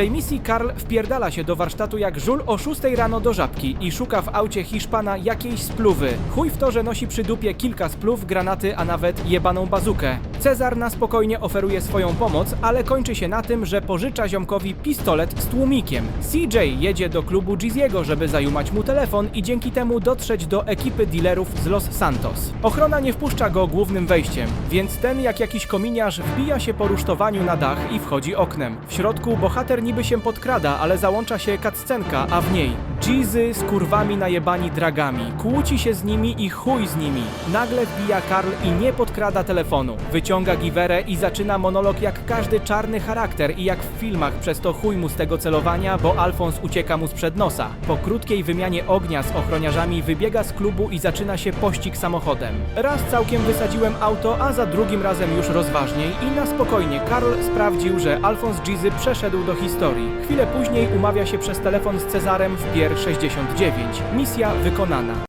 tej misji Karl wpierdala się do warsztatu jak żul o 6 rano do żabki i szuka w aucie Hiszpana jakiejś spluwy. Chuj w to, że nosi przy dupie kilka spluw, granaty, a nawet jebaną bazukę. Cezar na spokojnie oferuje swoją pomoc, ale kończy się na tym, że pożycza ziomkowi pistolet z tłumikiem. CJ jedzie do klubu Giziego, żeby zajumać mu telefon i dzięki temu dotrzeć do ekipy dealerów z Los Santos. Ochrona nie wpuszcza go głównym wejściem, więc ten jak jakiś kominiarz wbija się po rusztowaniu na dach i wchodzi oknem. W środku bohater niby się podkrada, ale załącza się kaccenka, a w niej Jeezy z kurwami najebani dragami. Kłóci się z nimi i chuj z nimi. Nagle wbija Karl i nie podkrada telefonu. Wyciąga giwerę i zaczyna monolog jak każdy czarny charakter i jak w filmach, przez to chuj mu z tego celowania, bo Alfons ucieka mu sprzed nosa. Po krótkiej wymianie ognia z ochroniarzami wybiega z klubu i zaczyna się pościg samochodem. Raz całkiem wysadziłem auto, a za drugim razem już rozważniej i na spokojnie Karl sprawdził, że Alfons Gizy przeszedł do historii. Chwilę później umawia się przez telefon z Cezarem w Pier 69. Misja wykonana.